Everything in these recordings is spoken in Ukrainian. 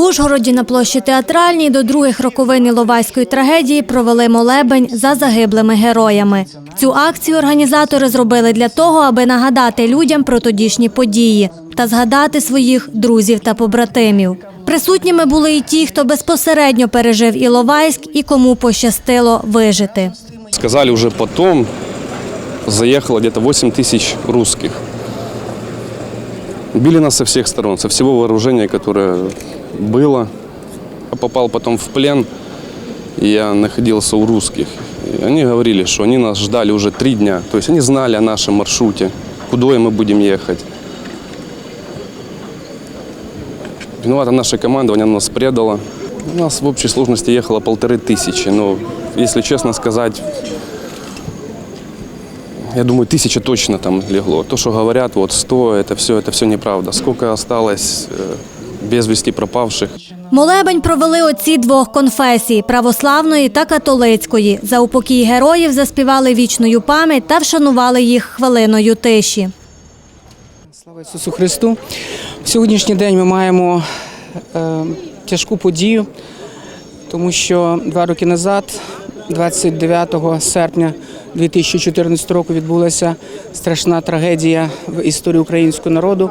В Ужгороді на площі театральній до других роковин Іловайської трагедії провели молебень за загиблими героями. Цю акцію організатори зробили для того, аби нагадати людям про тодішні події та згадати своїх друзів та побратимів. Присутніми були і ті, хто безпосередньо пережив Іловайськ і кому пощастило вижити. Сказали уже потом, заехало где-то 8 тысяч русских. Били нас со всех сторон, со всего вооружения, которое было. Я попал потом в плен, и я находился у русских. И они говорили, что они нас ждали уже три дня. То есть они знали о нашем маршруте, куда мы будем ехать. Виновата наше командование, оно нас предало. У нас в общей сложности ехало полторы тысячи, но, если честно сказать, я думаю, тысяча точно там легло. То, что говорят, вот 100, это все, это все неправда. Сколько осталось без вести пропавших. Молебень провели отці двох конфесій православної та католицької. За упокій героїв заспівали вічною пам'ять та вшанували їх хвилиною тиші. Слава Ісусу Христу! В сьогоднішній день ми маємо е, тяжку подію, тому що два роки назад, 29 серпня 2014 року, відбулася страшна трагедія в історії українського народу,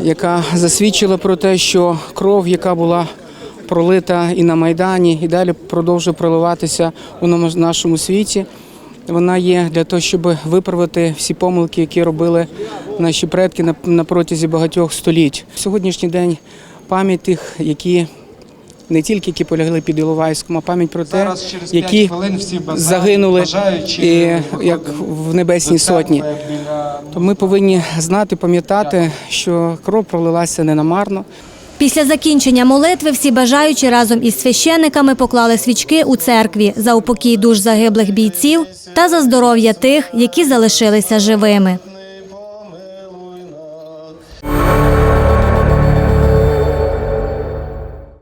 яка засвідчила про те, що кров, яка була пролита і на Майдані, і далі продовжує проливатися у нашому світі. Вона є для того, щоб виправити всі помилки, які робили наші предки на, протязі багатьох століть. В сьогоднішній день пам'ять тих, які не тільки які полягли під Іловайськом, а пам'ять про те, які загинули і, як в Небесній сотні. То ми повинні знати, пам'ятати, що кров пролилася не намарно. Після закінчення молитви всі бажаючі разом із священиками поклали свічки у церкві за упокій душ загиблих бійців та за здоров'я тих, які залишилися живими.